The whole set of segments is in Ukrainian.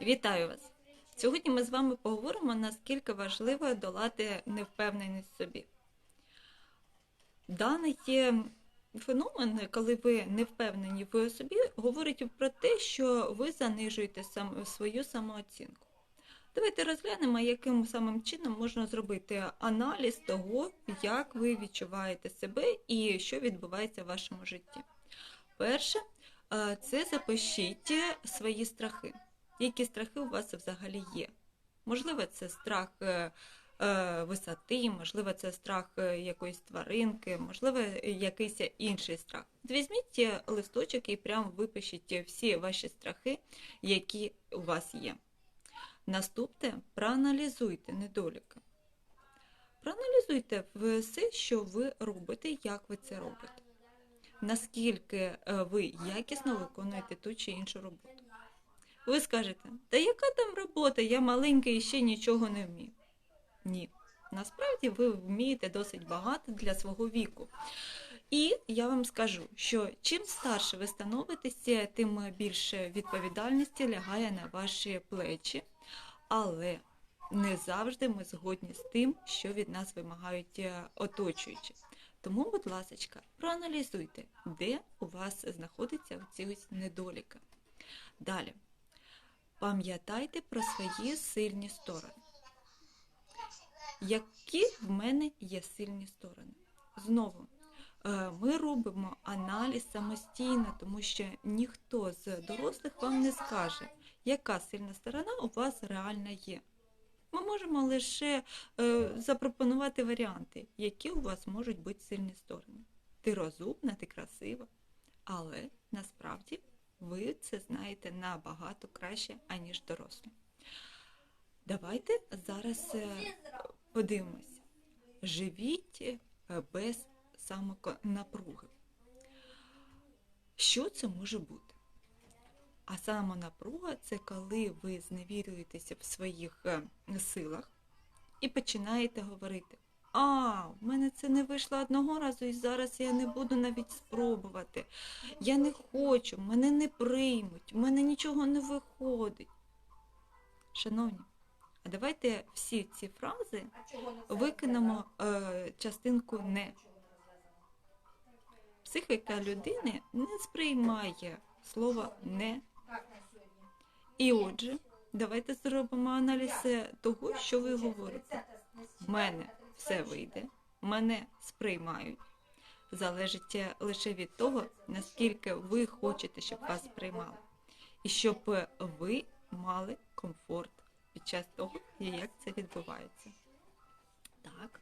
Вітаю вас! Сьогодні ми з вами поговоримо, наскільки важливо долати невпевненість в собі. Даний феномен, коли ви не впевнені в собі, говорить про те, що ви занижуєте свою самооцінку. Давайте розглянемо, яким самим чином можна зробити аналіз того, як ви відчуваєте себе і що відбувається в вашому житті. Перше, е, це запишіть свої страхи. Які страхи у вас взагалі є? Можливо, це страх е, е, висоти, можливо, це страх е, якоїсь тваринки, можливо, якийсь інший страх. Візьміть листочок і прямо випишіть всі ваші страхи, які у вас є. Наступне проаналізуйте недоліки. Проаналізуйте все, що ви робите, як ви це робите. Наскільки ви якісно виконуєте ту чи іншу роботу. Ви скажете, та яка там робота? Я маленький і ще нічого не вмію. Ні. Насправді ви вмієте досить багато для свого віку. І я вам скажу, що чим старше ви становитеся, тим більше відповідальності лягає на ваші плечі, але не завжди ми згодні з тим, що від нас вимагають е, оточуючі. Тому, будь ласка, проаналізуйте, де у вас знаходиться ці недоліки. Далі. Пам'ятайте про свої сильні сторони. Які в мене є сильні сторони? Знову, е, ми робимо аналіз самостійно, тому що ніхто з дорослих вам не скаже, яка сильна сторона у вас реально є. Ми можемо лише е, запропонувати варіанти, які у вас можуть бути сильні сторони. Ти розумна, ти красива, але насправді ви це знаєте набагато краще, аніж дорослі. Давайте зараз е, подивимось. Живіть е, без самонапруги. Що це може бути? А самонапруга це коли ви зневірюєтеся в своїх е, силах і починаєте говорити: А, в мене це не вийшло одного разу, і зараз я не буду навіть спробувати. Я не хочу, мене не приймуть, в мене нічого не виходить. Шановні, а давайте всі ці фрази викинемо е, частинку не. Психіка людини не сприймає слово не. І отже, давайте зробимо аналіз того, що ви говорите. В мене все вийде, мене сприймають. Залежить е, лише від того, наскільки ви хочете, щоб вас сприймали. І щоб е, ви мали комфорт під час того, як це відбувається. Так.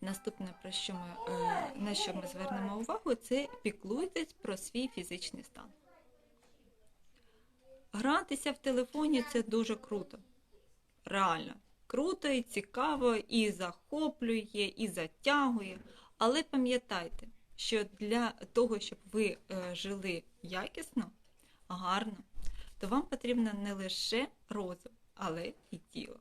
Наступне, про що ми, е, на що ми звернемо увагу, це піклуйтесь про свій фізичний стан. Гратися в телефоні це дуже круто. Реально. Круто і цікаво, і захоплює, і затягує. Але пам'ятайте, що для того, щоб ви е, жили якісно, гарно, то вам потрібно не лише розум, але і тіло.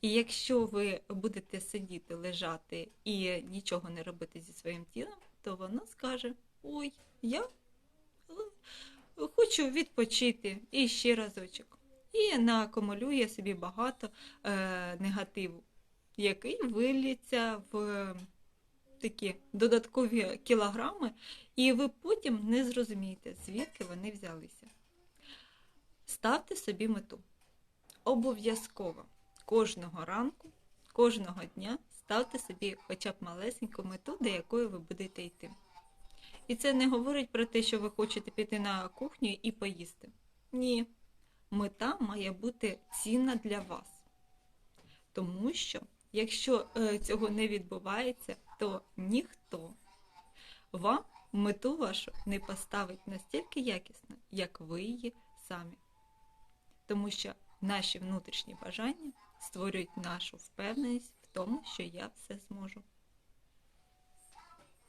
І якщо ви будете сидіти, лежати і нічого не робити зі своїм тілом, то воно скаже: Ой, я е, хочу відпочити і ще разочок. І наакумулює собі багато е, негативу, який виліться в такі додаткові кілограми, і ви потім не зрозумієте, звідки вони взялися. Ставте собі мету. Обов'язково кожного ранку, кожного дня ставте собі хоча б малесеньку мету, до якої ви будете йти. І це не говорить про те, що ви хочете піти на кухню і поїсти. Ні. Мета має бути цінна для вас. Тому що, якщо е, цього не відбувається, то ніхто вам мету вашу не поставить настільки якісно, як ви її самі. Тому що наші внутрішні бажання створюють нашу впевненість в тому, що я все зможу.